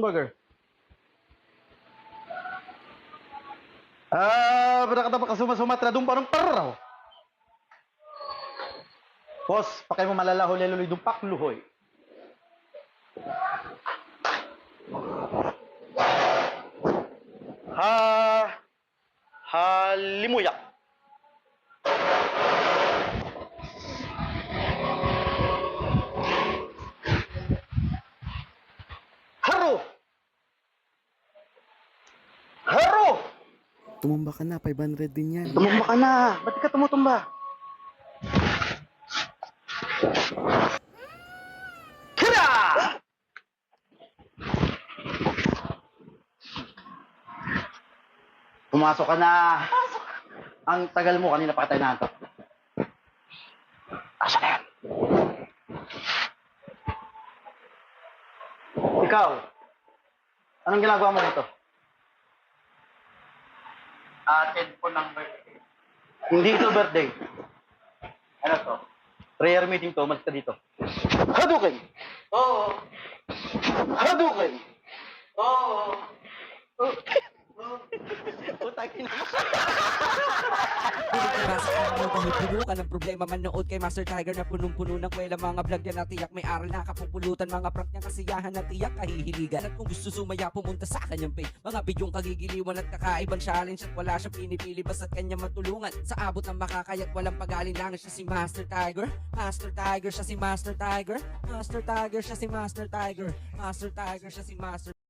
burger. Ah, berkata pa kasuma sumatra dum parang parraw. Boss, pakay mo malalaho leloy dum pakluhoy. Ha halimuyak. Haro! Haro! Tumumba ka na, 500 din yan. Tumumba ka na. Ba't ka tumutumba? Hira! Pumasok ka na. Ang tagal mo kanina pa tayo nahanap. Asa na yan? Ikaw, anong ginagawa mo dito? Atin po ng birthday. Hindi ito birthday. Ano to? Prayer meeting to, malis ka dito. Hadouken! Oo. Hadouken! Oo. Utangin na. Sa araw dahil puno ka ng problema manood kay Master Tiger na punong-puno ng kwela. Mga vlog yan na tiyak may aral na kapupulutan mga prank niyang kasiyahan na tiyak kahihiligan. At kung gusto sumaya pumunta sa kanyang page. Mga bidyong kagigiliwan at kakaibang challenge at wala siyang pinipili basta't kanya matulungan. Sa abot ng makakayat walang pag-alinlangan siya si Master Tiger. Master Tiger siya si Master Tiger. Master Tiger siya si Master Tiger. Master Tiger siya si Master